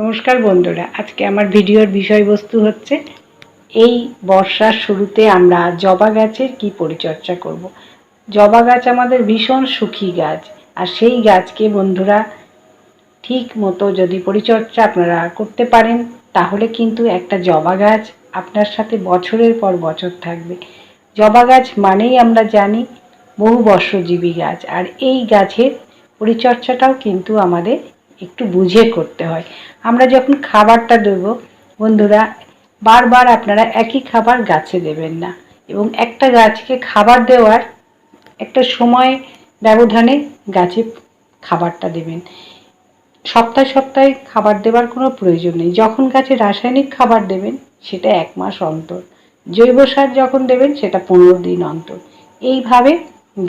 নমস্কার বন্ধুরা, আজকে আমার ভিডিওর বিষয়বস্তু হচ্ছে এই বর্ষার শুরুতে আমরা জবা গাছের কি পরিচর্যা করব। জবা গাছ আমাদের ভীষণ সুখী গাছ, আর সেই গাছকে বন্ধুরা ঠিক মতো যদি পরিচর্যা আপনারা করতে পারেন, তাহলে কিন্তু একটা জবা গাছ আপনার সাথে বছরের পর বছর থাকবে জবা গাছ মানেই আমরা জানি বহু বর্ষজীবী গাছ, আর এই গাছের পরিচর্যাটাও কিন্তু আমাদের একটু বুঝে করতে হয়। আমরা যখন খাবারটা দেব, বন্ধুরা, বারবার আপনারা একই খাবার গাছে দেবেন না এবং একটা গাছকে খাবার দেওয়ার একটা সময় ব্যবধানে গাছে খাবারটা দেবেন। সপ্তাহে সপ্তাহে খাবার দেওয়ার কোনো প্রয়োজন নেই। যখন গাছে রাসায়নিক খাবার দেবেন, সেটা এক মাস অন্তর। জৈব সার যখন দেবেন, সেটা পনেরো দিন অন্তর। এইভাবে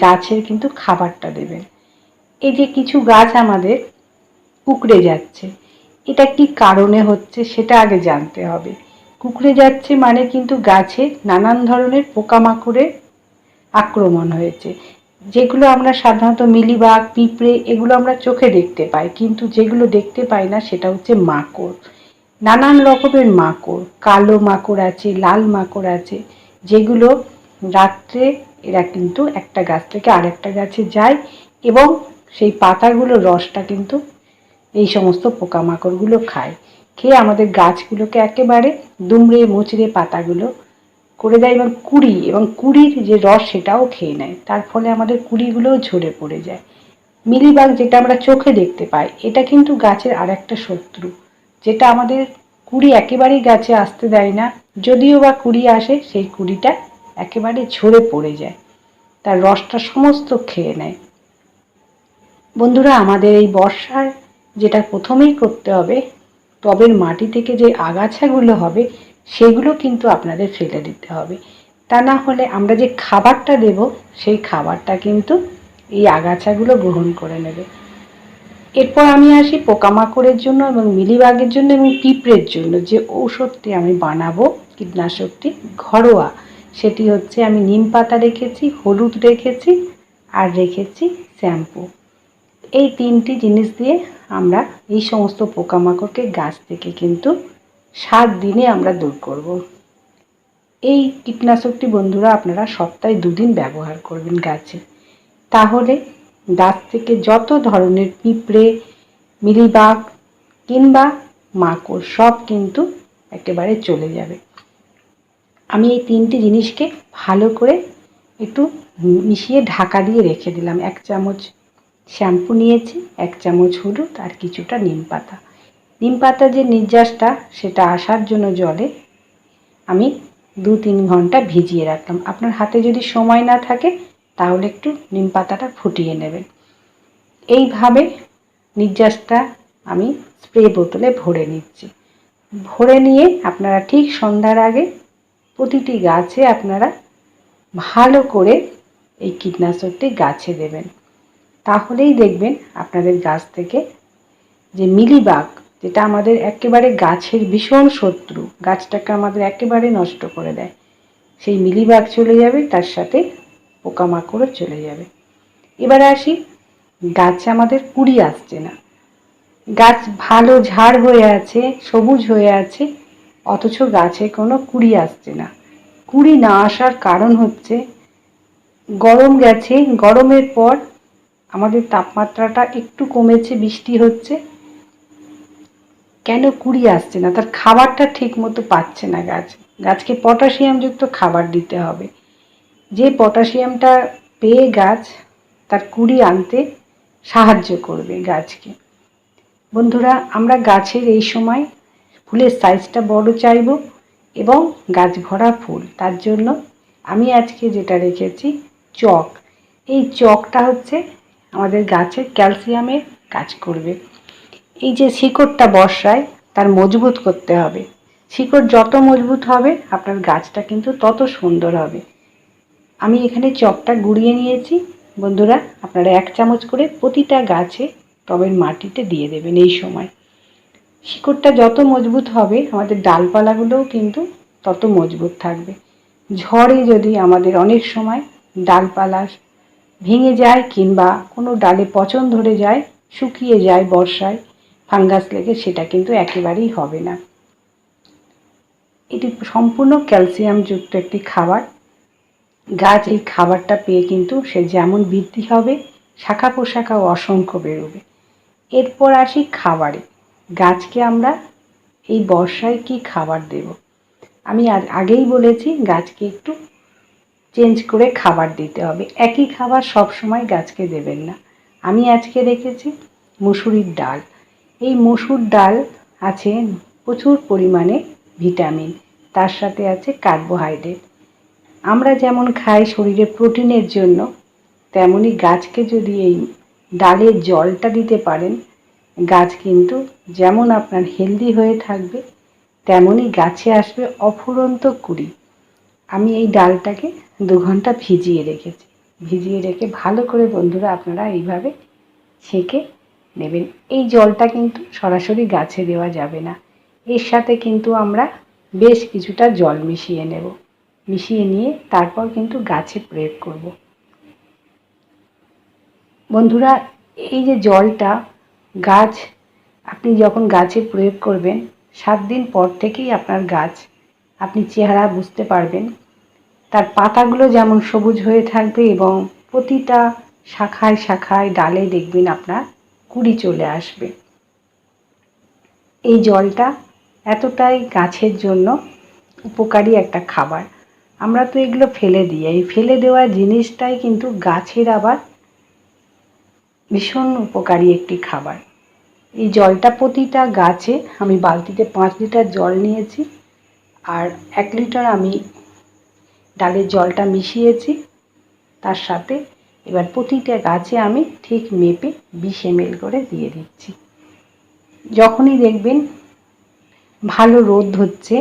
গাছের কিন্তু খাবারটা দেবেন। এই যে কিছু গাছ আমাদের কুকড়ে যাচ্ছে। এটা কি কারণে হচ্ছে সেটা আগে জানতে হবে। কুকড়ে যাচ্ছে মানে কিন্তু গাছে নানান ধরনের পোকামাকড়ের আক্রমণ হয়েছে। যেগুলো আমরা সাধারণত মিলিবাগ, পিঁপড়ে এগুলো আমরা চোখে দেখতে পাই, কিন্তু যেগুলো দেখতে পাই না সেটা হচ্ছে মাকড়। নানান রকমের মাকড়, কালো মাকড় আছে, লাল মাকড় আছে, যেগুলো রাত্রে এরা কিন্তু একটা গাছ থেকে আরেকটা গাছে যায় এবং সেই পাতাগুলো রসটা কিন্তু এই সমস্ত পোকামাকড়গুলো খায়। খেয়ে আমাদের গাছগুলোকে একেবারে দুমড়ে মুচড়ে পাতাগুলো করে দেয় এবং কুড়ি এবং কুড়ির যে রস সেটাও খেয়ে নেয়। তার ফলে আমাদের কুড়িগুলোও ঝরে পড়ে যায়। মিলিবাগ যেটা আমরা চোখে দেখতে পাই, এটা কিন্তু গাছের আর একটা শত্রু, যেটা আমাদের কুড়ি একেবারেই গাছে আসতে দেয় না। যদিও বা কুড়ি আসে, সেই কুড়িটা একেবারে ঝরে পড়ে যায়। তার রসটা সমস্ত খেয়ে নেয়। বন্ধুরা, আমাদের এই বর্ষার যেটা প্রথমেই করতে হবে, টবের মাটি থেকে যে আগাছাগুলো হবে, সেগুলো কিন্তু আপনাদের ফেলে দিতে হবে। তা না হলে আমরা যে খাবারটা দেব, সেই খাবারটা কিন্তু এই আগাছাগুলো গ্রহণ করে নেবে। এরপর আমি আসি পোকামাকড়ের জন্য এবং মিলিবাগের জন্য এবং পিঁপড়ের জন্য। যে ঔষধটি আমি বানাবো, কীটনাশকটি, ঘরোয়া, সেটি হচ্ছে আমি নিম পাতা রেখেছি, হলুদ রেখেছি, আর রেখেছি শ্যাম্পু। এই তিনটি জিনিস দিয়ে আমরা এই সমস্ত পোকামাকড়কে গাছ থেকে কিন্তু সাত দিনে আমরা দূর করব। এই কীটনাশকটি বন্ধুরা আপনারা সপ্তাহে দুদিন ব্যবহার করবেন গাছে। তাহলে গাছ থেকে যত ধরনের পিঁপড়ে, মিলিবাগ কিংবা মাকড় সব কিন্তু একেবারে চলে যাবে। আমি এই তিনটি জিনিসকে ভালো করে একটু মিশিয়ে ঢাকা দিয়ে রেখে দিলাম। এক চামচ শ্যাম্পু নিয়েছি, এক চামচ হলুদ আর কিছুটা নিম পাতা। নিম পাতা যে নির্যাসটা, সেটা আসার জন্য জলে আমি দু তিন ঘণ্টা ভিজিয়ে রাখলাম। আপনার হাতে যদি সময় না থাকে, তাহলে একটু নিম পাতাটা ফুটিয়ে নেবেন। এইভাবে নির্যাসটা আমি স্প্রে বোতলে ভরে নিচ্ছি। ভরে নিয়ে আপনারা ঠিক সন্ধ্যার আগে প্রতিটি গাছে আপনারা ভালো করে এই কীটনাশকটি গাছে দেবেন। তাহলেই দেখবেন আপনাদের গাছ থেকে যে মিলিবাগ, যেটা আমাদের একেবারে গাছের ভীষণ শত্রু, গাছটাকে আমাদের একেবারে নষ্ট করে দেয়। সেই মিলিবাগ চলে যাবে, তার সাথে পোকামাকড়ও চলে যাবে। এবার আসি, গাছ আমাদের কুড়ি আসছে না। গাছ ভালো ঝাড় হয়ে আছে, সবুজ হয়ে আছে, অথচ গাছে কোনো কুড়ি আসছে না। কুড়ি না আসার কারণ হচ্ছে, গরম গেছে, গরমের পর আমাদের তাপমাত্রাটা একটু কমেছে, বৃষ্টি হচ্ছে। কেন কুড়ি আসছে না? তার খাবারটা ঠিক মতো পাচ্ছে না গাছ। গাছকে পটাশিয়ামযুক্ত খাবার দিতে হবে। যে পটাশিয়ামটা পেয়ে গাছ তার কুড়ি আনতে সাহায্য করবে গাছকে। বন্ধুরা, আমরা গাছের এই সময় ফুলের সাইজটা বড় চাইব এবং গাছ ভরা ফুল। তার জন্য আমি আজকে যেটা রেখেছি, চক। এই চকটা হচ্ছে আমাদের গাছের ক্যালসিয়ামের কাজ করবে। এই যে শিকড়টা বর্ষায়, তার মজবুত করতে হবে। শিকড় যত মজবুত হবে, আপনার গাছটা কিন্তু তত সুন্দর হবে। আমি এখানে চকটা গুঁড়িয়ে নিয়েছি। বন্ধুরা, আপনারা এক চামচ করে প্রতিটা গাছে টবের মাটিতে দিয়ে দেবেন এই সময়। শিকড়টা যত মজবুত হবে, আমাদের ডালপালাগুলোও কিন্তু তত মজবুত থাকবে। ঝড়ে যদি আমাদের অনেক সময় ডালপালা ভেঙে যায় কিংবা কোনো ডালে পচন ধরে যায়, শুকিয়ে যায় বর্ষায়, ফাঙ্গাস লেগে সেটা কিন্তু একেবারেই হবে না। এটি সম্পূর্ণ ক্যালসিয়ামযুক্ত একটি খাবার। গাছ এই খাবারটা পেয়ে কিন্তু সে যেমন বৃদ্ধি হবে, শাখা পোশাখাও অসংখ্য বেরোবে। এরপর আসি খাবারে। গাছকে আমরা এই বর্ষায় কি খাবার দেব? আমি আগেই বলেছি গাছকে একটু চেঞ্জ করে খাবার দিতে হবে। একই খাবার সব সময় গাছকে দেবেন না। আমি আজকে রেখেছি মুসুরির ডাল। এই মসুর ডাল আছে প্রচুর পরিমাণে ভিটামিন। তার সাথে আছে কার্বোহাইড্রেট। আমরা যেমন খাই শরীরে প্রোটিনের জন্য তেমনই গাছকে যদি এই ডালের জলটা দিতে পারেন, গাছ কিন্তু যেমন আপনার হেলদি হয়ে থাকবে তেমনই গাছে আসবে অফুরন্ত কুড়ি। আমি এই ডালটাকে দু ঘণ্টা ভিজিয়ে রেখেছি। ভিজিয়ে রেখে ভালো করে বন্ধুরা আপনারা এইভাবে ছেঁকে নেবেন। এই জলটা কিন্তু সরাসরি গাছে দেওয়া যাবে না। এর সাথে কিন্তু আমরা বেশ কিছুটা জল মিশিয়ে নেব। মিশিয়ে নিয়ে তারপর কিন্তু গাছে প্রয়োগ করব। বন্ধুরা, এই যে জলটা গাছ, আপনি যখন গাছে প্রয়োগ করবেন, সাত দিন পর থেকেই আপনার গাছ, আপনি চেহারা বুঝতে পারবেন তার পাতাগুলো যেমন সবুজ হয়ে থাকবে এবং প্রতিটা শাখায় শাখায় ডালে দেখবেন আপনার কুড়ি চলে আসবে। এই জলটা এতটাই গাছের জন্য উপকারী একটা খাবার। আমরা তো এগুলো ফেলে দিই। এই ফেলে দেওয়া জিনিসটাই কিন্তু গাছের আবার ভীষণ উপকারী একটি খাবার। এই জলটা প্রতিটা গাছে আমি বালতিতে পাঁচ লিটার জল নিয়েছি। আর এক লিটার আমি ডালের জলটা মিশিয়েছি। তার সাথে এবার প্রতিটা গাছে আমি ঠিক মেপে বিশ এমএল করে দিয়ে দিচ্ছি। যখনই দেখবেন ভালো রোদ হচ্ছে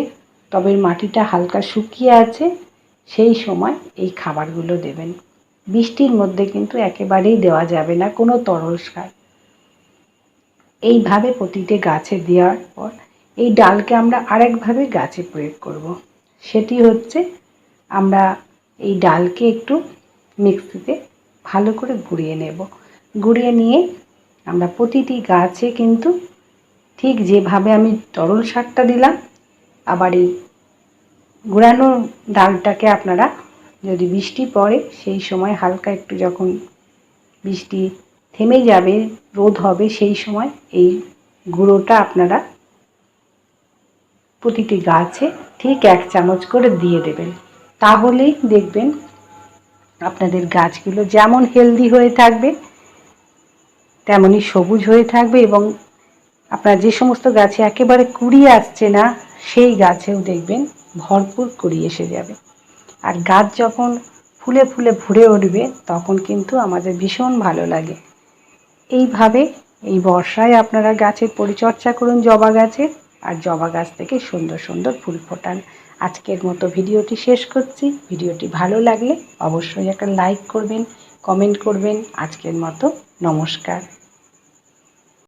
তবে মাটিটা হালকা শুকিয়ে আছে, সেই সময় এই খাবারগুলো দেবেন। বৃষ্টির মধ্যে কিন্তু একেবারেই দেওয়া যাবে না, কোনো তরল সার। এইভাবে প্রতিটি গাছে দেওয়ার পর এই ডালকে আমরা আরেকভাবে গাছে প্রয়োগ করব। সেটি হচ্ছে আমরা এই ডালকে একটু মিক্সিতে ভালো করে গুঁড়িয়ে নেব। গুঁড়িয়ে নিয়ে আমরা প্রতিটি গাছে কিন্তু ঠিক যেভাবে আমি তরল সারটা দিলাম, আবার এই গুঁড়ানো ডালটাকে আপনারা যদি বৃষ্টি পড়ে সেই সময় হালকা একটু যখন বৃষ্টি থেমে যাবে, রোদ হবে সেই সময় এই গুঁড়োটা আপনারা প্রতিটি গাছে ঠিক এক চামচ করে দিয়ে দেবেন। তাহলেই দেখবেন আপনাদের গাছগুলো যেমন হেলদি হয়ে থাকবে, তেমনই সবুজ হয়ে থাকবে এবং আপনার যে সমস্ত গাছে একেবারে কুড়িয়ে আসছে না, সেই গাছেও দেখবেন ভরপুর কুড়িয়ে এসে যাবে। আর গাছ যখন ফুলে ফুলে ভরে উঠবে, তখন কিন্তু আমাদের ভীষণ ভালো লাগে। এইভাবে এই বর্ষায় আপনারা গাছের পরিচর্যা করুন জবা গাছের। আর জবা গাছ থেকে সুন্দর সুন্দর ফুল ফোটান। আজকের মতো ভিডিওটি শেষ করছি। ভিডিওটি ভালো লাগলে অবশ্যই একটা লাইক করবেন, কমেন্ট করবেন। আজকের মতো নমস্কার।